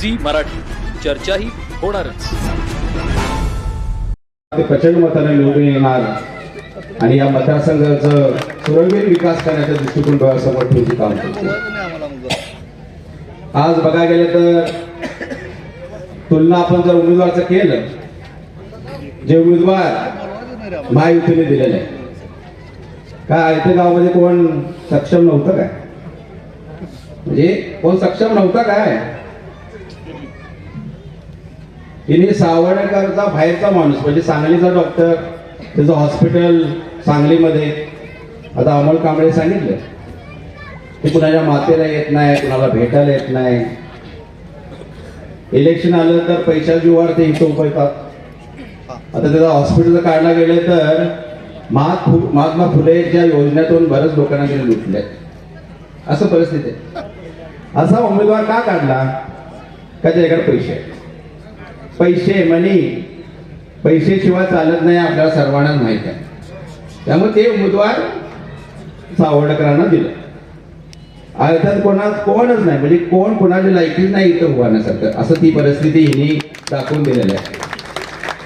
Zee Marathi. चर्चाही होणारच. ते प्रचंड मताने निवडून येणार आणि या मतदारसंघाचं सुरंगीत विकास करण्याच्या दृष्टिकोन डोळ्यासमोर ठेवून काम करतो आज बघायला गेलं तर तुलना आपण जर उमेदवारचं केलं जे उमेदवार महायुतीने दिलेले आहे काय आयते गावामध्ये कोण सक्षम नव्हतं काय? म्हणजे कोण सक्षम नव्हता काय? तिने सावळकरचा बाहेरचा माणूस म्हणजे सांगलीचा डॉक्टर त्याचं हॉस्पिटल सांगलीमध्ये. आता अमोल कांबळे सांगितलं ते कुणाच्या मातेला येत नाही कुणाला भेटायला येत नाही. इलेक्शन आलं तर पैशा जुवार ते इथं उपयतात आता त्याचा हॉस्पिटल काढला गेलं तर महात्मा फु- महात्मा फुलेच्या योजनेतून बऱ्याच लोकांना गेले लुटले. असं परिस्थिती आहे. असा उमेदवार का काढला? का त्याच्याकडे पैसे आहेत? पैसे मनी पैसेशिवाय चालत नाही आपल्याला सर्वांना माहीत आहे. त्यामुळे ते उमेदवार सावडकरांना दिलं. अर्थात कोणा कोणच नाही म्हणजे कोण कोणाची लायकी नाही इथं उभारण्यासारखं असं ती परिस्थिती हिने दाखवून दिलेली आहे.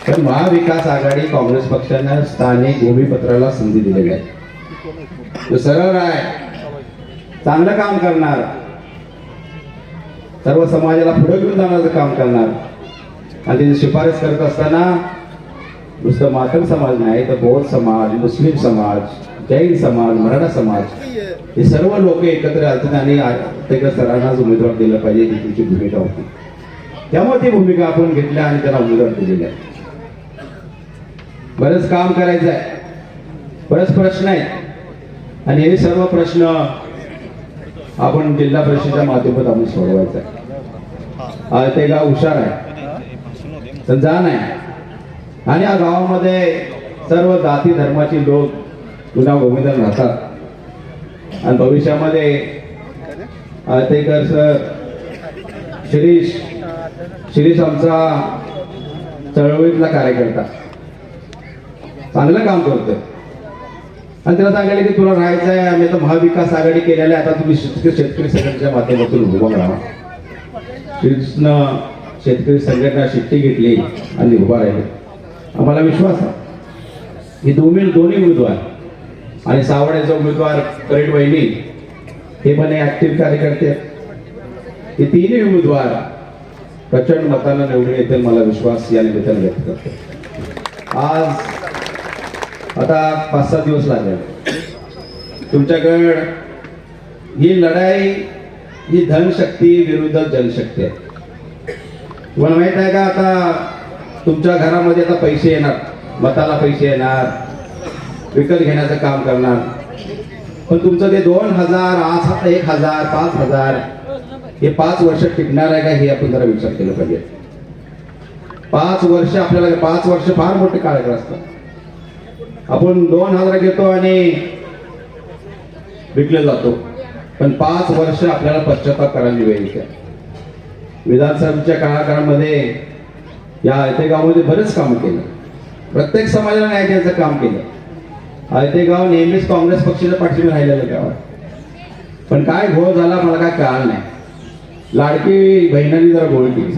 तर महाविकास आघाडी काँग्रेस पक्षानं स्थानिक भूमिपत्राला संधी दिलेली आहे. तो सरळ आहे. चांगलं काम करणार. सर्व समाजाला पुढे घेऊन जाण्याचं काम करणार. आणि त्याची शिफारस करत असताना नुसतं मातम समाज नाही तर बौद्ध समाज मुस्लिम समाज जैन समाज मराठा समाज हे सर्व लोक एकत्र आले आणि प्रत्येक सरांनाच उमेदवार दिलं पाहिजे ही तुमची भूमिका होती. त्यामुळे ती भूमिका आपण घेतल्या आणि त्याला उमेदवार दिलेले आहे. बरंच काम करायचं आहे. बरेच प्रश्न आहेत. आणि हे सर्व प्रश्न आपण जिल्हा परिषदेच्या माध्यमात आपण सोडवायचं आहे. ते गाव हुशार आहे. तर जाण आहे आणि या गावामध्ये सर्व जाती धर्माची लोक पुन्हा गोविंदन राहतात. आणि भविष्यामध्ये आळतेकर सर शिरीष शिरीष आमचा चळवळीतला कार्यकर्ता. चांगलं काम करतोय. आणि त्याला सांगायला की तुला राहायचं आहे आम्ही आता महाविकास आघाडी केलेल्या आहे आता तुम्ही शेतकरी शेतकरी संघटनेच्या माध्यमातून उभं राहा. शिरीषनं शेतकरी संघटना शिट्टी घेतली आणि उभा राहिले. आम्हाला विश्वास आहे. हे दोन्ही दोन्ही उमेदवार आणि सावड्याचा उमेदवार करेट वहिनी हे पण ऍक्टिव्ह कार्यकर्ते आहेत. हे तिन्ही उमेदवार प्रचंड मतानं निवडून येतील मला विश्वास या निमित्ताने व्यक्त करतो. आज आता पाच सात दिवस लागले. तुमच्याकडं ही लढाई ही धनशक्ती विरुद्ध जनशक्ती आहे. तुम्हाला माहीत आहे का आता तुमच्या घरामध्ये आता पैसे येणार? मताला पैसे येणार विकत घेण्याचं काम करणार. पण तुमचं ते दोन हजार आज एक हजार पाच हजार हे पाच वर्ष टिकणार आहे का हे आपण जरा विचार केला पाहिजे. पाच वर्ष आपल्याला पाच वर्ष फार मोठे कार्यक्रम असतात. आपण दोन हजार घेतो आणि विकले जातो. पण पाच वर्ष आपल्याला पश्चाताप करायला वेळ येते. विधानसभेच्या काळाकाळामध्ये या आयतेगावमध्ये बरेच काम केलं. प्रत्येक समाजाला न्याय द्यायचं काम केलं. आयतेगाव नेहमीच काँग्रेस पक्षाच्या पाठीवर राहिलेलं गाव पण काय घोळ झाला मला काय कळालं नाही. लाडकी बहिणांनी जरा घोळ केली.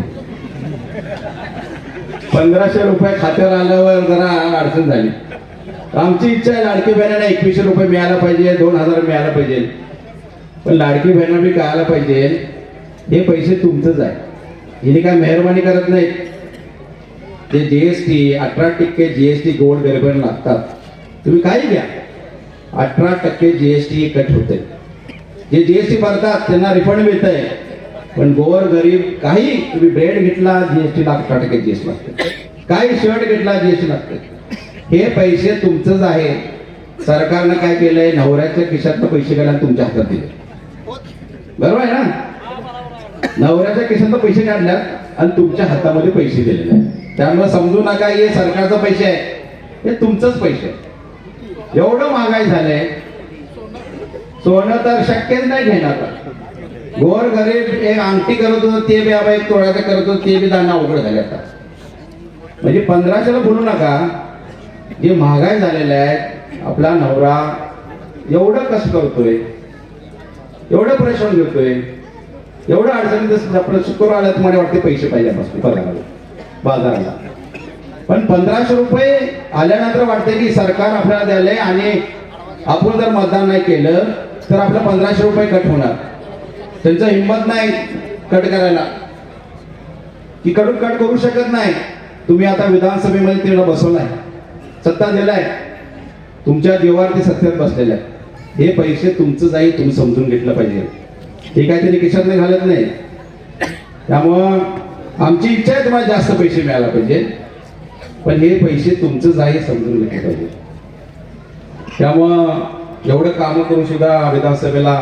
पंधराशे रुपये खात्यावर आल्यावर जरा अडचण झाली. आमची इच्छा आहे लाडकी बहिणांना एकवीसशे रुपये मिळायला पाहिजे दोन हजार मिळायला पाहिजे. पण लाडकी बहिणा बी कळायला पाहिजे हे पैसे तुमचंच आहे. हिने काय मेहरबानी करत नाही ते जीएसटी अठरा टक्के जीएसटी गोल्ड गरिबांना लागतात. तुम्ही काही घ्या. अठरा टक्के जीएसटी कट होते जे जीएसटी भरतात त्यांना रिफंड मिळत आहे पण गोवर गरीब काही तुम्ही ब्रेड घेतला जीएसटी ला अठरा टक्के जीएसटी लागते काही शर्ट घेतला जीएसटी लागते हे पैसे तुमचंच आहे. सरकारनं काय केलंय? नवऱ्याच्या खिशातनं पैसे काढायला तुमच्या हातात दिले. बरोबर आहे ना? नवऱ्याच्या खिशातनं पैसे काढल्यात आणि तुमच्या हातामध्ये पैसे दिलेले आहेत. त्यामुळे समजू नका हे सरकारचा पैसे आहे. हे तुमचंच पैसे आहे. एवढं महागाई झालंय. सोनं तर शक्यच नाही घेणार. गोर गरीब एक अंगठी करत होतो ते बी आबा एक तोळ्याचं करत होतो ते बी दांना उघड झाले आता. म्हणजे पंधराशेला बोलू नका. जे महागाई झालेले आहेत आपला नवरा एवढं कसं करतोय एवढं परिश्रम घेतोय एवढं अडचणीत आपलं शुक्रवार आल्यात मला वाटते पैसे पाहिजे पासून पगाराला बाजाराला. पण पंधराशे रुपये आल्यानंतर वाटते की सरकार आपल्याला द्यायलंय आणि आपण जर मतदान नाही केलं तर आपलं पंधराशे रुपये कट होणार. त्यांचं हिंमत नाही कट करायला. की कडून कट करू शकत नाही. तुम्ही आता विधानसभेमध्ये तिला बसवलाय. सत्ता दिलाय. तुमच्या जीवावरती सत्तेत बसलेले आहे हे पैसे तुमचं जाईल तुम्ही समजून घेतलं पाहिजे. हे काहीतरी खिशातले नाही घालत नाही. त्यामुळं आमची इच्छा आहे तुम्हाला जास्त पैसे मिळायला पाहिजे. पण हे पैसे तुमचं जाईल समजून घेतलं पाहिजे. त्यामुळं एवढं कामं करून सुद्धा विधानसभेला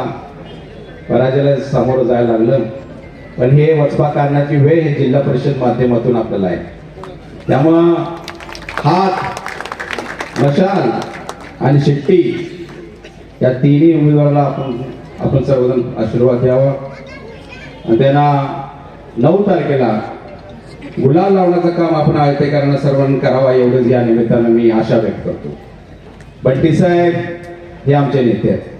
पराजयाला सामोरं जायला लागलं. पण हे वचपा कारणाची वेळ हे जिल्हा परिषद माध्यमातून आपल्याला आहे. त्यामुळं हात मशाल आणि शिट्टी या तिन्ही उमेदवाराला आपण आपण सर्वजण आशीर्वाद द्यावा आणि त्यांना नऊ तारखेला गुलाल लावण्याचं काम आपण आयतेकरांना सर्वांनी करावा एवढंच या निमित्तानं मी आशा व्यक्त करतो. बंटी साहेब हे आमचे नेते आहेत.